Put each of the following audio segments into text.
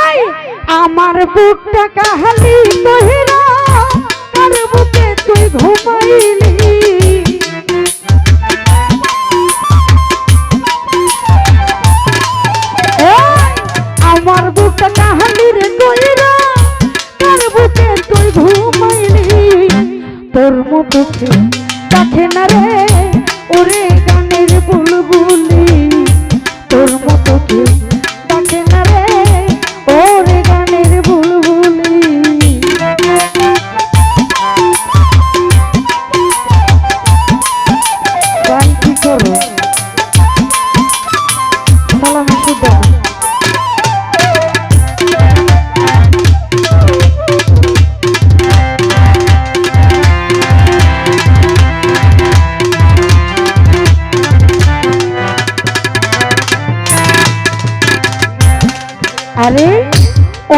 এই, আমার বুকটা কাহালি কহিরা তার বুকে তুই ঘুমাইলি? আমার বুকটা কাহালি রে কহিরা তার বুকে তুই ঘুমাইলি? তোর মতো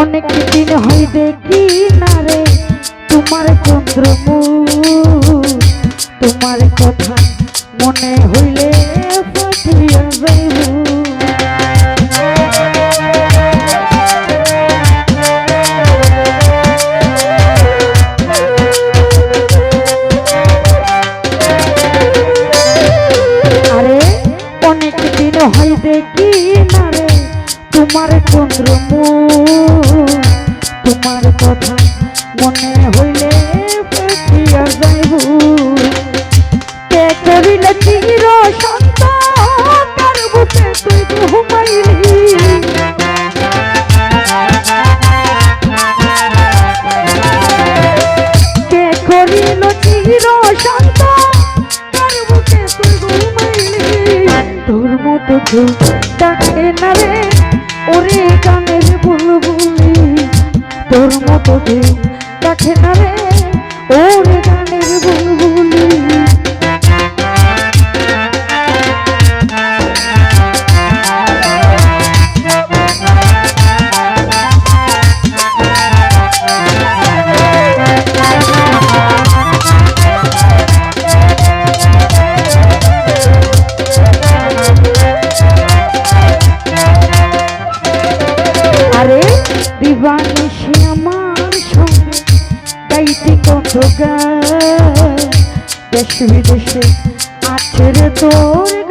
অনেক দিন হই দেখি না রে। তোমার চন্দ্রমু তোমার কথা মনে হইলে পাঠিয়া যাইব মনে হইলে পাঠিয়া যাইব। কে করিলে চির শান্ত, তার বুকে তুই ঘুমাইলি। কে করিল চির শান্ত, তার বুকে তুই তোর মতো কেউ ডাকে না রে ওরে গানের বুলবুলি আরে দিবানি সে আমার সঙ্গে গান দেশ বিদেশে আছে রে তোর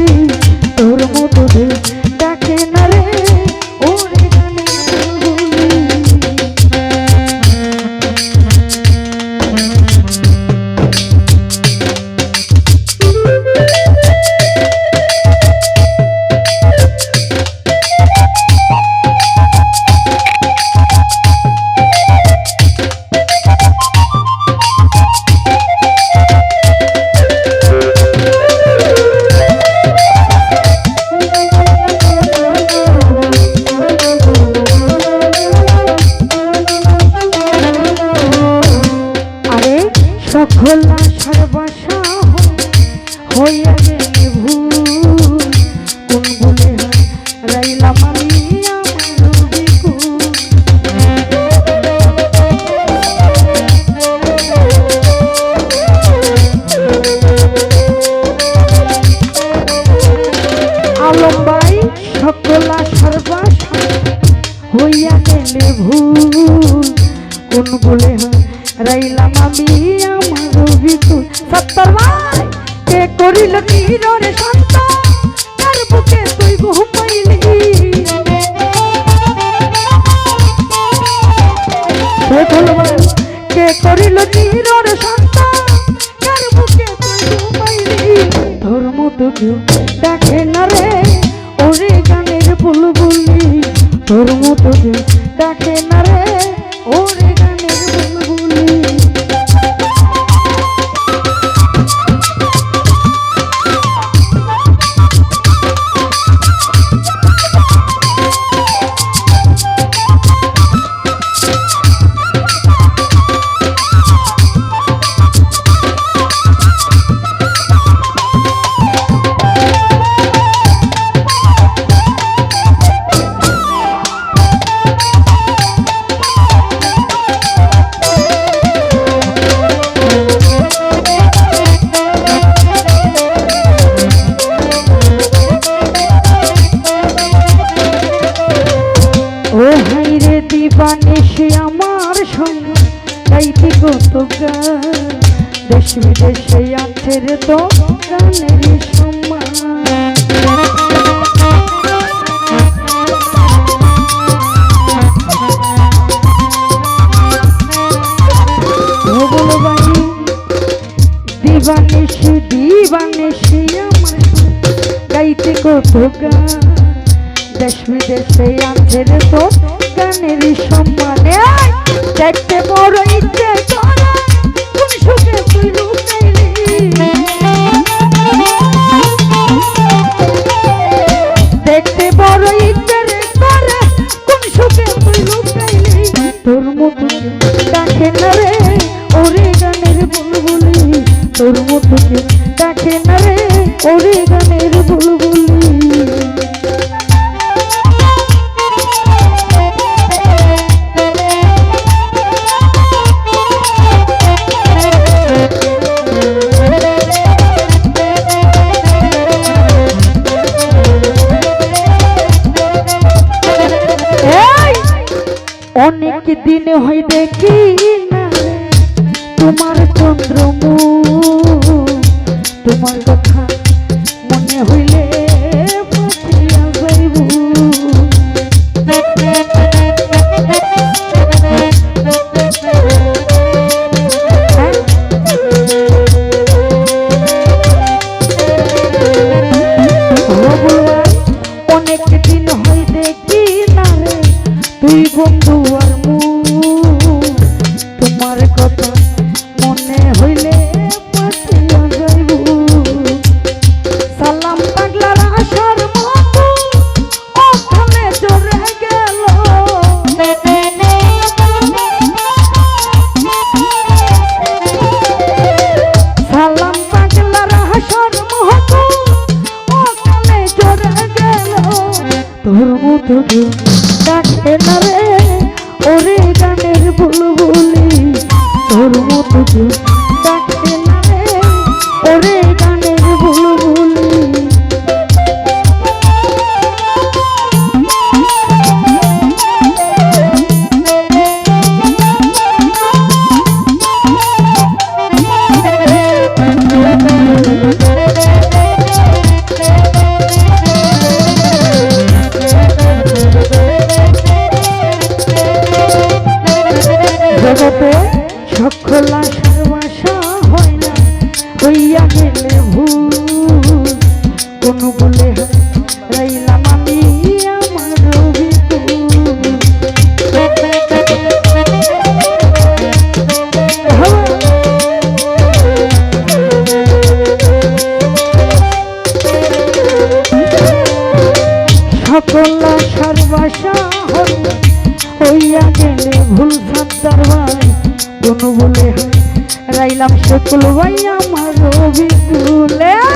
সকল বাসা হইয়া গেলে ভুল। কোন বলে রাইলাম আমি আমার বিকুল আলম ভাই, সকল আশার বাসা হইয়া গেলে ভুল। কোন বলে রাইলাম আমি সত্তর ভাই কে করিল রে সন্ত তার বুকে তুই বহু পাইলি কে করিল রে সন্ত তার বুকে তুই বহু পাইলি ধর্ম দুঃখ দেখে না রে? ওরে তোরা দেশ বিদেশে আছে রে তো গানের সম্মান দিবানিশি দিবানিশি আমার গাইতে কত গান। দেশ বিদেশে আছে রে তো গানের সম্মানে। দেখতে বড় ইচ্ছে অনেক দিন হয় দেখি না তোমার চন্দ্রমু তোমার মধুর ডাকে না রে? ওরে গানের বুলবুলি তোর মধুর হইয়া গেলে ভুল কোন বলে রাইলাম আমি আমার সকল সর্বসা হইয়া গেলে ভুল নাম শুক্লবাই আমার রবি তুলে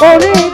করে